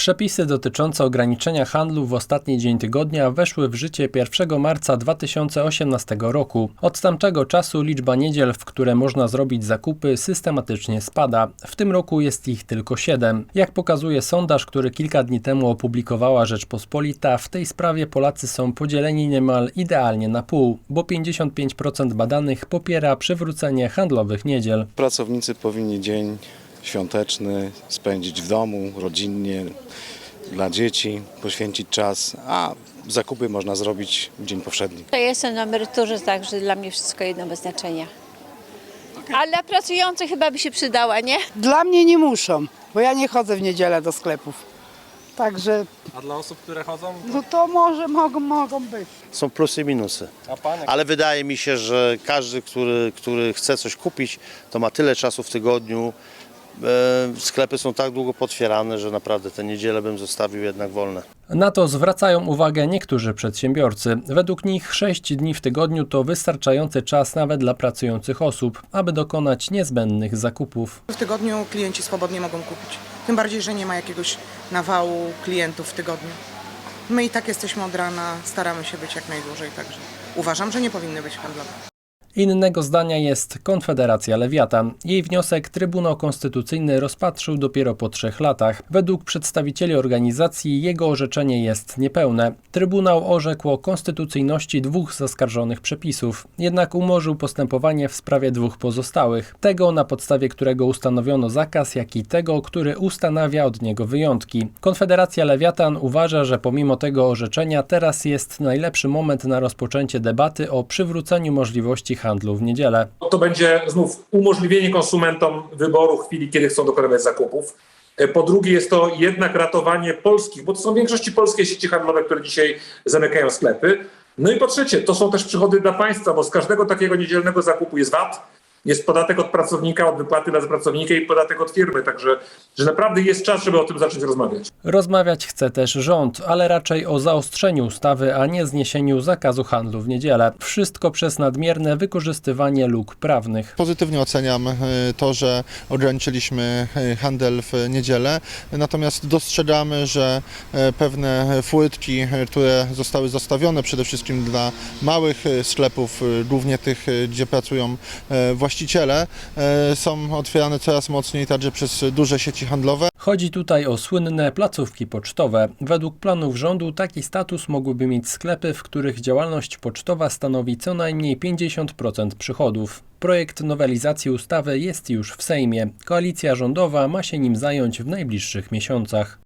Przepisy dotyczące ograniczenia handlu w ostatni dzień tygodnia weszły w życie 1 marca 2018 roku. Od tamtego czasu liczba niedziel, w które można zrobić zakupy, systematycznie spada. W tym roku jest ich tylko 7. Jak pokazuje sondaż, który kilka dni temu opublikowała Rzeczpospolita, w tej sprawie Polacy są podzieleni niemal idealnie na pół, bo 55% badanych popiera przywrócenie handlowych niedziel. Pracownicy powinni dzień świąteczny spędzić w domu, rodzinnie, dla dzieci, poświęcić czas, a zakupy można zrobić w dzień powszedni. Ja jestem na emeryturze, także dla mnie wszystko jedno bez znaczenia. Ale dla pracujących chyba by się przydała, nie? Dla mnie nie muszą, bo ja nie chodzę w niedzielę do sklepów. Także A dla osób, które chodzą? no to może mogą, mogą być. są plusy i minusy. A pan Ale wydaje mi się, że każdy, który, który chce coś kupić, to ma tyle czasu w tygodniu. E, sklepy są tak długo potwierane, że naprawdę te niedziele bym zostawił jednak wolne. Na to zwracają uwagę niektórzy przedsiębiorcy. Według nich 6 dni w tygodniu to wystarczający czas nawet dla pracujących osób, aby dokonać niezbędnych zakupów. W tygodniu klienci swobodnie mogą kupić. Tym bardziej, że nie ma jakiegoś nawału klientów w tygodniu. My i tak jesteśmy od rana, staramy się być jak najdłużej, także uważam, że nie powinny być handlowe. Innego zdania jest Konfederacja Lewiatan. Jej wniosek Trybunał Konstytucyjny rozpatrzył dopiero po trzech latach. Według przedstawicieli organizacji jego orzeczenie jest niepełne. Trybunał orzekł o konstytucyjności dwóch zaskarżonych przepisów, jednak umorzył postępowanie w sprawie dwóch pozostałych. Tego, na podstawie którego ustanowiono zakaz, jak i tego, który ustanawia od niego wyjątki. Konfederacja Lewiatan uważa, że pomimo tego orzeczenia teraz jest najlepszy moment na rozpoczęcie debaty o przywróceniu możliwości handlu w niedzielę. to będzie znów umożliwienie konsumentom wyboru w chwili, kiedy chcą dokonywać zakupów. E, Po drugie, jest to jednak ratowanie polskich, bo to są w większości polskie sieci handlowe, które dzisiaj zamykają sklepy. No i po trzecie, to są też przychody dla państwa, bo z każdego takiego niedzielnego zakupu jest VAT, jest podatek od pracownika, od wypłaty dla pracownika i podatek od firmy. Także że naprawdę jest czas, żeby o tym zacząć rozmawiać. Rozmawiać chce też rząd, ale raczej o zaostrzeniu ustawy, a nie zniesieniu zakazu handlu w niedzielę. Wszystko przez nadmierne wykorzystywanie luk prawnych. Pozytywnie oceniam e, to, że ograniczyliśmy e, handel w niedzielę, natomiast dostrzegamy, że e, pewne furtki, które zostały zostawione przede wszystkim dla małych sklepów, głównie tych, gdzie pracują e, właściciele, e, są otwierane coraz mocniej także przez duże sieci handlowe. Chodzi tutaj o słynne placówki pocztowe. Według planów rządu taki status mogłyby mieć sklepy, w których działalność pocztowa stanowi co najmniej 50% przychodów. Projekt nowelizacji ustawy jest już w Sejmie. Koalicja rządowa ma się nim zająć w najbliższych miesiącach.